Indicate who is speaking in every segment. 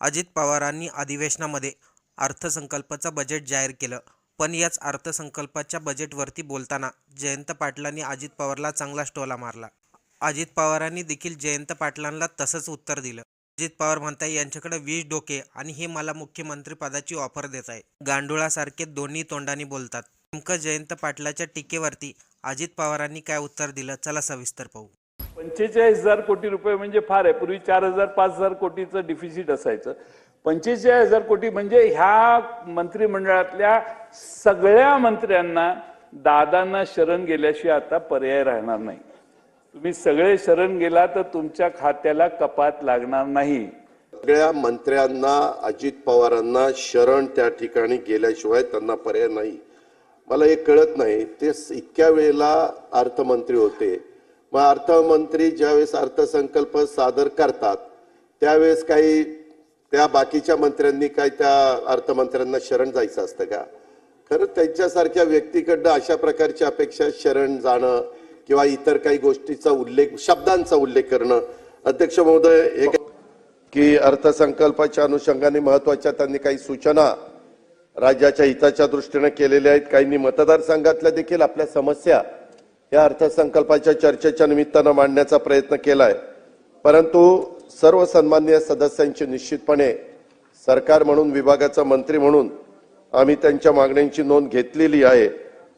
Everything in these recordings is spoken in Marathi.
Speaker 1: अजित पवारांनी अधिवेशनामध्ये अर्थसंकल्पाचं बजेट जाहीर केलं. पण याच अर्थसंकल्पाच्या बजेटवरती बोलताना जयंत पाटलांनी अजित पवारला चांगलाच टोला मारला. अजित पवारांनी देखील जयंत पाटलांना तसंच उत्तर दिलं. अजित पवार म्हणताय यांच्याकडे वीस डोके आणि हे मला मुख्यमंत्रीपदाची ऑफर देत आहे. गांडुळासारखे दोन्ही तोंडाने बोलतात. नेमकं जयंत पाटलाच्या टीकेवरती अजित पवारांनी काय उत्तर दिलं? चला सविस्तर पाहू.
Speaker 2: पंचेचाळीस हजार कोटी रुपये म्हणजे फार आहे. पूर्वी चार हजार पाच हजार कोटीचं डिफिसिट असायचं. पंचेचाळीस हजार कोटी म्हणजे ह्या मंत्रिमंडळातल्या सगळ्या मंत्र्यांना दादांना शरण गेल्याशिवाय आता पर्याय राहणार नाही. तुम्ही सगळे शरण गेला तर तुमच्या खात्याला कपात लागणार नाही.
Speaker 3: सगळ्या मंत्र्यांना अजित पवारांना शरण त्या ठिकाणी गेल्याशिवाय त्यांना पर्याय नाही. मला हे कळत नाही ते इतक्या वेळेला अर्थमंत्री होते. मग अर्थमंत्री ज्यावेळेस अर्थसंकल्प सादर करतात त्यावेळेस काही त्या बाकीच्या मंत्र्यांनी काय त्या अर्थमंत्र्यांना शरण जायचं असतं का? खरं त्यांच्यासारख्या व्यक्तीकडनं अशा प्रकारची अपेक्षा शरण जाणं किंवा इतर काही गोष्टीचा उल्लेख शब्दांचा उल्लेख करणं. अध्यक्ष महोदय हे की अर्थसंकल्पाच्या अनुषंगाने महत्त्वाच्या त्यांनी काही सूचना राज्याच्या हिताच्या दृष्टीने केलेल्या आहेत. काहींनी मतदारसंघातल्या देखील आपल्या समस्या या अर्थसंकल्पाच्या चर्चेच्या निमित्तानं मांडण्याचा प्रयत्न केलाय. परंतु सर्व सन्मान्य सदस्यांची निश्चितपणे सरकार म्हणून विभागाचा मंत्री म्हणून आम्ही त्यांच्या मागण्यांची नोंद घेतलेली आहे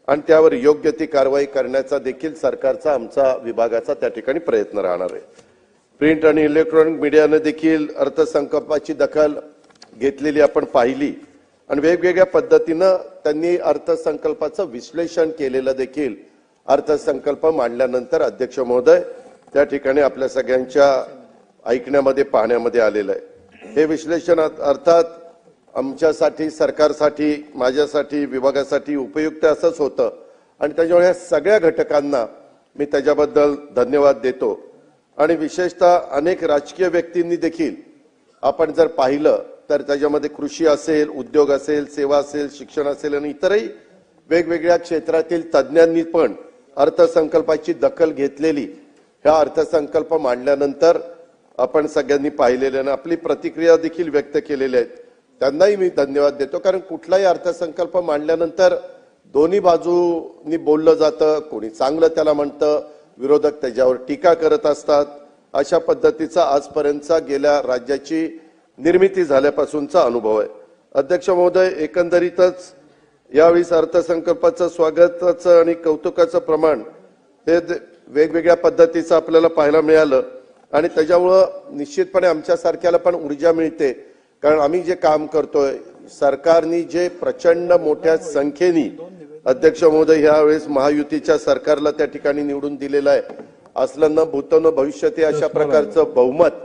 Speaker 3: आणि त्यावर योग्य ती कारवाई करण्याचा देखील सरकारचा आमचा विभागाचा त्या ठिकाणी प्रयत्न राहणार आहे. प्रिंट आणि इलेक्ट्रॉनिक मीडियाने देखील अर्थसंकल्पाची दखल घेतलेली आपण पाहिली आणि वेगवेगळ्या पद्धतीनं त्यांनी अर्थसंकल्पाचं विश्लेषण केलेलं देखील अर्थसंकल्प मांडल्यानंतर अध्यक्ष महोदय त्या ठिकाणी आपल्या सगळ्यांच्या ऐकण्यामध्ये पाहण्यामध्ये आलेलं आहे. हे विश्लेषण अर्थात आमच्यासाठी सरकारसाठी माझ्यासाठी विभागासाठी उपयुक्त असंच होतं. आणि त्याच्यामुळे ह्या सगळ्या घटकांना मी त्याच्याबद्दल धन्यवाद देतो. आणि विशेषतः अनेक राजकीय व्यक्तींनी देखील आपण जर पाहिलं तर त्याच्यामध्ये कृषी असेल उद्योग असेल सेवा असेल शिक्षण असेल आणि इतरही वेगवेगळ्या क्षेत्रातील तज्ज्ञांनी पण अर्थसंकल्पाची दखल घेतलेली ह्या अर्थसंकल्प मांडल्यानंतर आपण सगळ्यांनी पाहिलेले आणि आपली प्रतिक्रिया देखील व्यक्त केलेल्या आहेत. त्यांनाही मी धन्यवाद देतो. कारण कुठलाही अर्थसंकल्प मांडल्यानंतर दोन्ही बाजूनी बोललं जातं कोणी चांगलं त्याला म्हणतं विरोधक त्याच्यावर टीका करत असतात. अशा पद्धतीचा आजपर्यंतचा गेल्या राज्याची निर्मिती झाल्यापासूनचा अनुभव आहे. अध्यक्ष महोदय एकंदरीतच यावेळी अर्थसंकल्पाचं स्वागताचं आणि कौतुकाचं प्रमाण हे वेगवेगळ्या पद्धतीचं आपल्याला पाहायला मिळालं. आणि त्याच्यामुळं निश्चितपणे आमच्यासारख्याला पण ऊर्जा मिळते. कारण आम्ही जे काम करतोय सरकारनी जे प्रचंड मोठ्या संख्येने अध्यक्ष महोदय यावेळेस महायुतीच्या सरकारला त्या ठिकाणी निवडून दिलेलं आहे. असलं न भूत न भविष्यते अशा प्रकारचं बहुमत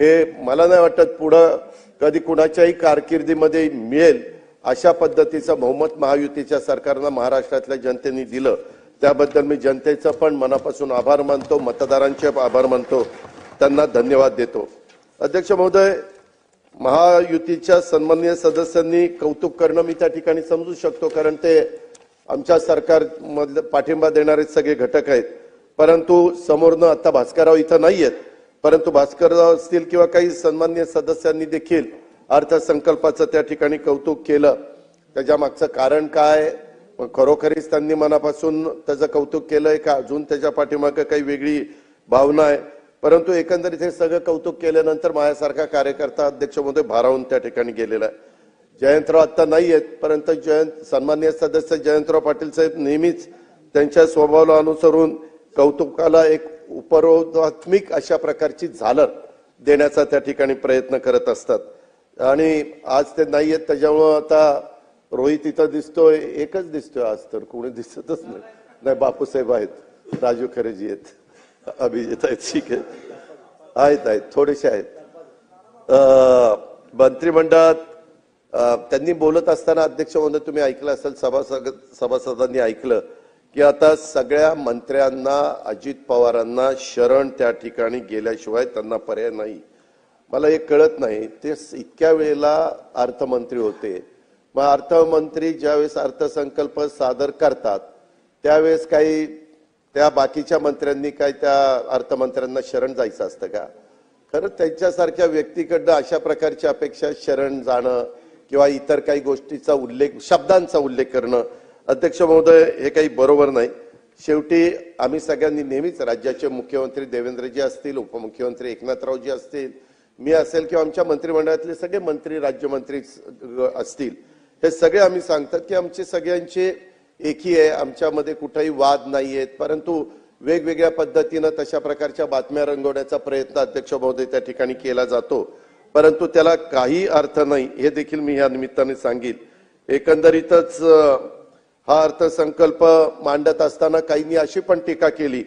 Speaker 3: हे मला नाही वाटत पुढं कधी कुणाच्याही कारकिर्दीमध्ये मिळेल. अशा पद्धतीचं बहुमत महायुतीच्या सरकारनं महाराष्ट्रातल्या जनतेने दिलं. त्याबद्दल मी जनतेचं पण मनापासून आभार मानतो मतदारांचे आभार मानतो. त्यांना धन्यवाद देतो. अध्यक्ष महोदय महायुतीच्या सन्माननीय सदस्यांनी कौतुक करणं मी त्या ठिकाणी समजू शकतो कारण ते आमच्या सरकार पाठिंबा देणारे सगळे घटक आहेत. परंतु समोरनं आता भास्करराव इथं नाही आहेत परंतु भास्करराव असतील किंवा काही सन्मान्य सदस्यांनी देखील अर्थसंकल्पाचं त्या ठिकाणी कौतुक केलं. त्याच्या मागचं कारण काय? खरोखरीच त्यांनी मनापासून त्याचं कौतुक केलंय का? अजून त्याच्या पाठीमागं काही वेगळी भावना आहे. परंतु एकंदरीत हे सगळं कौतुक केल्यानंतर माझ्यासारखा कार्यकर्ता अध्यक्षमध्ये भारावून त्या ठिकाणी गेलेला आहे. जयंतराव आता नाही आहेत परंतु जयंत सन्मान्य सदस्य जयंतराव पाटील साहेब नेहमीच त्यांच्या स्वभावाला अनुसरून कौतुकाला एक उपरोधात्मिक अशा प्रकारची झालर देण्याचा त्या ठिकाणी प्रयत्न करत असतात. आणि आज ते नाही आहेत त्याच्यामुळं आता रोहित इथं दिसतोय एकच दिसतोय आज तर कोणी दिसतच नाही. नाही बापूसाहेब आहेत राजू खरेजी आहेत अभिजित आहेत ठीक आहे. आहेत आहेत थोडेसे आहेत. मंत्रिमंडळात त्यांनी बोलत असताना अध्यक्ष म्हणून तुम्ही ऐकलं असेल सभासद सभासदांनी ऐकलं की आता सगळ्या मंत्र्यांना अजित पवारांना शरण त्या ठिकाणी गेल्याशिवाय त्यांना पर्याय नाही. मला हे कळत नाही ते इतक्या वेळेला अर्थमंत्री होते. मग अर्थमंत्री ज्यावेळेस अर्थसंकल्प सादर करतात त्यावेळेस काही त्या बाकीच्या मंत्र्यांनी काय त्या अर्थमंत्र्यांना शरण जायचं असतं का? खरं त्यांच्यासारख्या व्यक्तीकडनं अशा प्रकारची अपेक्षा शरण जाणं किंवा इतर काही गोष्टीचा उल्लेख शब्दांचा उल्लेख करणं अध्यक्ष महोदय हे काही बरोबर नाही. शेवटी आम्ही सगळ्यांनी नेहमीच राज्याचे मुख्यमंत्री देवेंद्रजी असतील उपमुख्यमंत्री एकनाथरावजी असतील मी असेल किंवा आमच्या मंत्रिमंडळातले सगळे मंत्री राज्यमंत्री असतील हे सगळे आम्ही सांगतात की आमचे सगळ्यांचे एकी आहे आमच्यामध्ये कुठेही वाद नाही आहेत परंतु वेगवेगळ्या पद्धतीनं तशा प्रकारच्या बातम्या रंगवण्याचा प्रयत्न अध्यक्ष महोदय त्या ठिकाणी केला जातो. परंतु त्याला काही अर्थ नाही हे देखील मी या निमित्ताने सांगेन. एकंदरीतच हा अर्थसंकल्प मांडत असताना काहींनी अशी पण टीका केली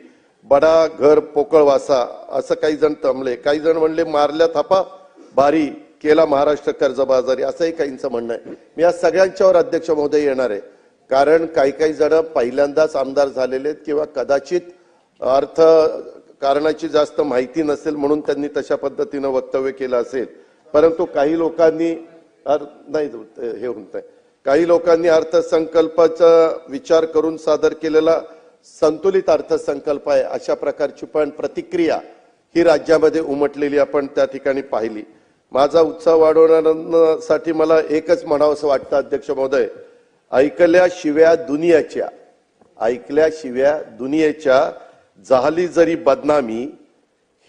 Speaker 3: बडा घर पोकळ वासा असं काही जण तमले काही जण म्हणले मारल्या थापा भारी केला महाराष्ट्र कर्जबाजारी असंही काहींचं म्हणणं आहे. मी या सगळ्यांच्यावर अध्यक्ष महोदय येणार आहे. कारण काही काही जण पहिल्यांदाच आमदार झालेले आहेत किंवा कदाचित अर्थ कारणाची जास्त माहिती नसेल म्हणून त्यांनी तशा पद्धतीनं वक्तव्य केलं असेल. परंतु काही लोकांनी नाही हे होत काही लोकांनी अर्थसंकल्पाचा विचार करून सादर केलेला संतुलित अर्थसंकल्प आहे. अशा प्रकारची पण प्रतिक्रिया ही राज्यामध्ये उमटलेली आपण त्या ठिकाणी पाहिली. माझा उत्साह वाढवण्यासाठी मला एकच म्हणावंसं वाटतं अध्यक्ष महोदय. ऐकल्या शिव्या दुनियाच्या ऐकल्या शिव्या दुनियेच्या झाली जरी बदनामी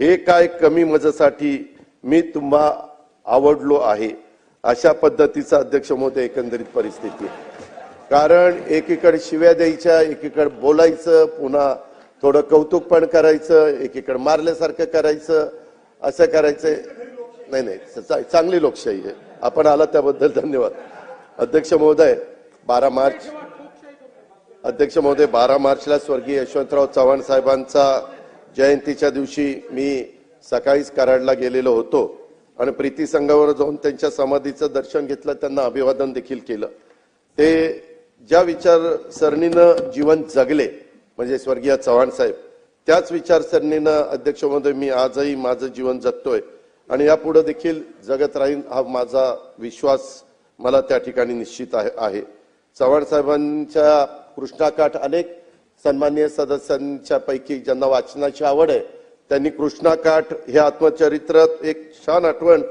Speaker 3: हे काय कमी मजेसाठी मी तुम्हा आवडलो आहे. अशा पद्धतीचा अध्यक्ष महोदय एकंदरीत परिस्थिती आहे. कारण एकीकडे शिव्या द्यायच्या एकीकडे बोलायचं पुन्हा थोडं कौतुक पण करायचं एकीकडे मारल्यासारखं करायचं असं करायचं नाही नाही चांगली लोकशाही आहे. आपण आला त्याबद्दल धन्यवाद. अध्यक्ष महोदय बारा मार्च. अध्यक्ष महोदय बारा मार्चला स्वर्गीय यशवंतराव चव्हाण साहेबांचा जयंतीच्या दिवशी मी सकाळीच कराडला गेलेलो होतो आणि प्रीती संघावर जाऊन त्यांच्या समाधीचं दर्शन घेतलं त्यांना अभिवादन देखील केलं. ते ज्या विचारसरणीनं जीवन जगले म्हणजे स्वर्गीय चव्हाण साहेब त्याच विचारसरणीनं अध्यक्ष महोदय मी आजही माझं जीवन जगतोय. आणि यापुढे देखील जगत राहीन हा माझा विश्वास मला त्या ठिकाणी निश्चित आहे चव्हाण साहेबांच्या कृष्णाकाठ अनेक सन्मान्य सदस्यांच्या पैकी ज्यांना वाचनाची आवड आहे त्यांनी कृष्णाकाठ हे आत्मचरित्रात एक छान आठवण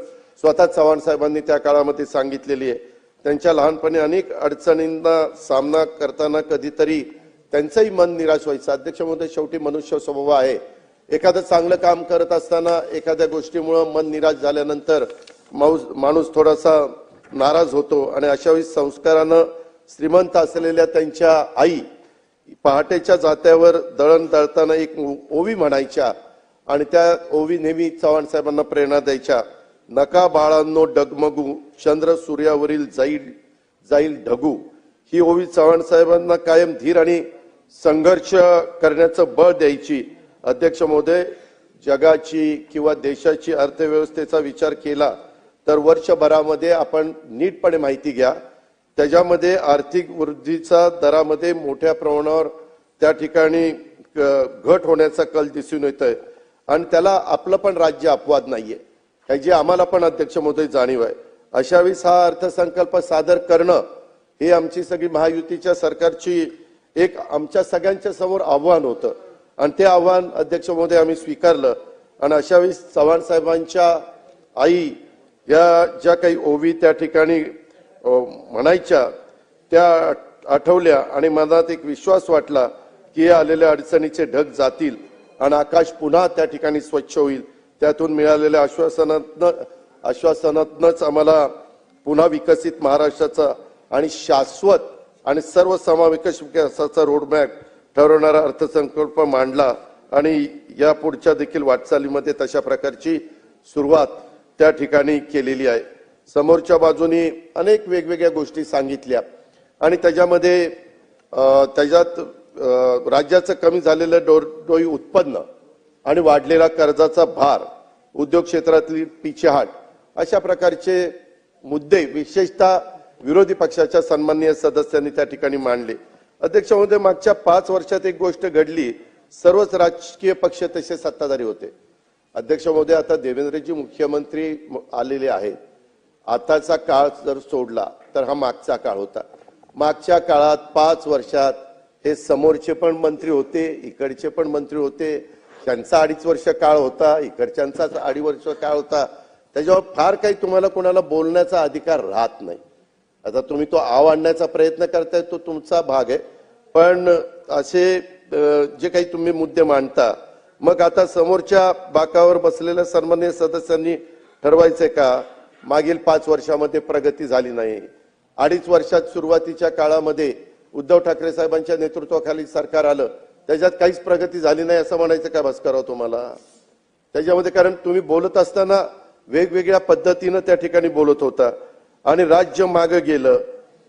Speaker 3: स्वतः चव्हाण साहेबांनी त्या काळामध्ये सांगितलेली आहे. त्यांच्या लहानपणी अनेक अडचणींना सामना करताना कधीतरी त्यांचंही मन निराश व्हायचं. अध्यक्ष महोदय शेवटी मनुष्य स्वभाव आहे. एखादं चांगलं काम करत असताना एखाद्या गोष्टीमुळं मन निराश झाल्यानंतर माऊस माणूस थोडासा नाराज होतो आणि अशावेळी संस्कारानं श्रीमंत असलेल्या त्यांच्या आई पहाटेच्या जात्यावर दळण दळताना एक ओवी म्हणायच्या आणि त्या ओवी नेहमी चव्हाण साहेबांना प्रेरणा द्यायच्या. नका बाळांनो डगमगू चंद्र सूर्यावरील जाईल जाईल ढगू. ही ओवी चव्हाण साहेबांना कायम धीर आणि संघर्ष करण्याचं बळ द्यायची. अध्यक्ष महोदय जगाची किंवा देशाची अर्थव्यवस्थेचा विचार केला तर वर्षभरामध्ये आपण नीटपणे माहिती घ्या. त्याच्यामध्ये आर्थिक वृद्धीचा दरामध्ये मोठ्या प्रमाणावर त्या ठिकाणी घट होण्याचा कल दिसून येत आहे आणि त्याला आपलं पण राज्य अपवाद नाहीये. ह्याची आम्हाला पण अध्यक्ष महोदय जाणीव आहे. अशावेळीस हा अर्थसंकल्प सादर करणं हे आमची सगळी महायुतीच्या सरकारची एक आमच्या सगळ्यांच्या समोर आव्हान होतं. आणि ते आव्हान अध्यक्ष महोदय आम्ही स्वीकारलं. आणि अशावेळी चव्हाण साहेबांच्या आई या ज्या काही ओवी त्या ठिकाणी म्हणायच्या त्या आठवल्या आणि मनात एक विश्वास वाटला की या आलेल्या अडचणीचे ढग जातील आणि आकाश पुन्हा त्या ठिकाणी स्वच्छ होईल. त्यातून मिळालेल्या आश्वासनातनं आश्वासनातनंच आम्हाला पुन्हा विकसित महाराष्ट्राचा आणि शाश्वत आणि सर्वसमावेश विकासाचा रोडमॅप ठरवणारा अर्थसंकल्प मांडला आणि या पुढच्या देखील वाटचालीमध्ये तशा प्रकारची सुरुवात त्या ठिकाणी केलेली आहे. समोरच्या बाजूनी अनेक वेगवेगळ्या गोष्टी सांगितल्या आणि त्याच्यामध्ये त्याच्यात राज्याचं कमी झालेलं डोई उत्पन्न आणि वाढलेला कर्जाचा भार उद्योग क्षेत्रातली पिछेहाट अशा प्रकारचे मुद्दे विशेषतः विरोधी पक्षाच्या सन्माननीय सदस्यांनी त्या ठिकाणी मांडले. अध्यक्ष महोदय मागच्या पाच वर्षात एक गोष्ट घडली. सर्वच राजकीय पक्ष तसे सत्ताधारी होते. अध्यक्ष महोदय आता देवेंद्रजी मुख्यमंत्री आलेले आहेत. आताचा काळ जर सोडला तर हा मागचा काळ होता. मागच्या काळात पाच वर्षात हे समोरचे पण मंत्री होते इकडचे पण मंत्री होते त्यांचा अडीच वर्ष काळ होता इकडच्यांचाच अडीच वर्ष काळ होता. त्याच्यावर फार काही तुम्हाला कोणाला बोलण्याचा अधिकार राहत नाही. आता तुम्ही तो आव आणण्याचा प्रयत्न करताय तो तुमचा भाग आहे. पण असे जे काही तुम्ही मुद्दे मांडता मग आता समोरच्या बाकावर बसलेल्या सन्मान्य सदस्यांनी ठरवायचंय का? मागील पाच वर्षामध्ये प्रगती झाली नाही. अडीच वर्षात सुरुवातीच्या काळामध्ये उद्धव ठाकरे साहेबांच्या नेतृत्वाखाली सरकार आलं. त्याच्यात काहीच प्रगती झाली नाही असं म्हणायचं का भास्करराव तुम्हाला? त्याच्यामध्ये कारण तुम्ही बोलत असताना वेगवेगळ्या पद्धतीनं त्या ठिकाणी बोलत होता. आणि राज्य मागं गेलं.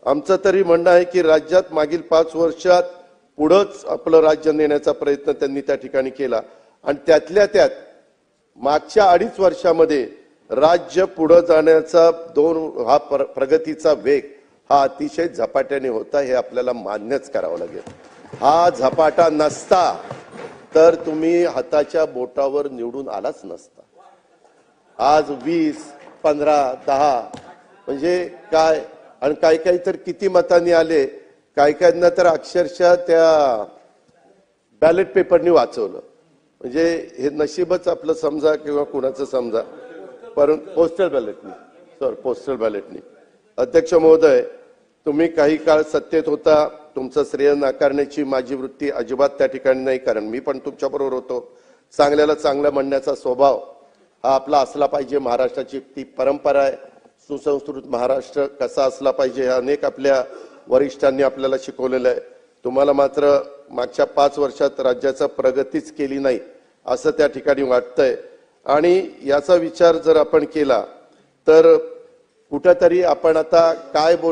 Speaker 3: आमचं तरी म्हणणं आहे की राज्यात मागील पाच वर्षात पुढंच आपलं राज्य नेण्याचा प्रयत्न त्यांनी त्या ठिकाणी केला. आणि त्यातल्या त्यात मागच्या अडीच वर्षामध्ये राज्य पुढं जाण्याचा दोन हा प्र- प्रगतीचा वेग हा अतिशय झपाट्याने होता हे आपल्याला मान्यच करावं लागेल. हा झपाटा नसता तर तुम्ही हाताच्या बोटावर निवडून आलाच नसता. आज वीस पंधरा दहा म्हणजे काय आणि काही काही तर किती मतांनी आले काही काहींना तर अक्षरशः त्या बॅलेट पेपरनी वाचवलं. म्हणजे हे नशीबच आपलं समजा किंवा कुणाचं समजा परंतु पोस्टल बॅलेटनी सॉरी पोस्टल बॅलेटनी. अध्यक्ष महोदय तुम्ही काही काळ सत्तेत होता तुमचं श्रेय नाकारण्याची माझी वृत्ती अजिबात त्या ठिकाणी नाही कारण मी पण तुमच्याबरोबर होतो. चांगल्याला चांगलं म्हणण्याचा स्वभाव हा आपला असला पाहिजे. महाराष्ट्राची ती परंपरा आहे. सुसंस्कृत महाराष्ट्र कसा असला पाहिजे हे अनेक आपल्या वरिष्ठांनी आपल्याला शिकवलेलं आहे. तुम्हाला मात्र मागच्या पाच वर्षात राज्याचा प्रगतीच केली नाही असं त्या ठिकाणी वाटतंय. आणि याचा विचार जर आपण केला तर कुठंतरी आपण आता काय बोल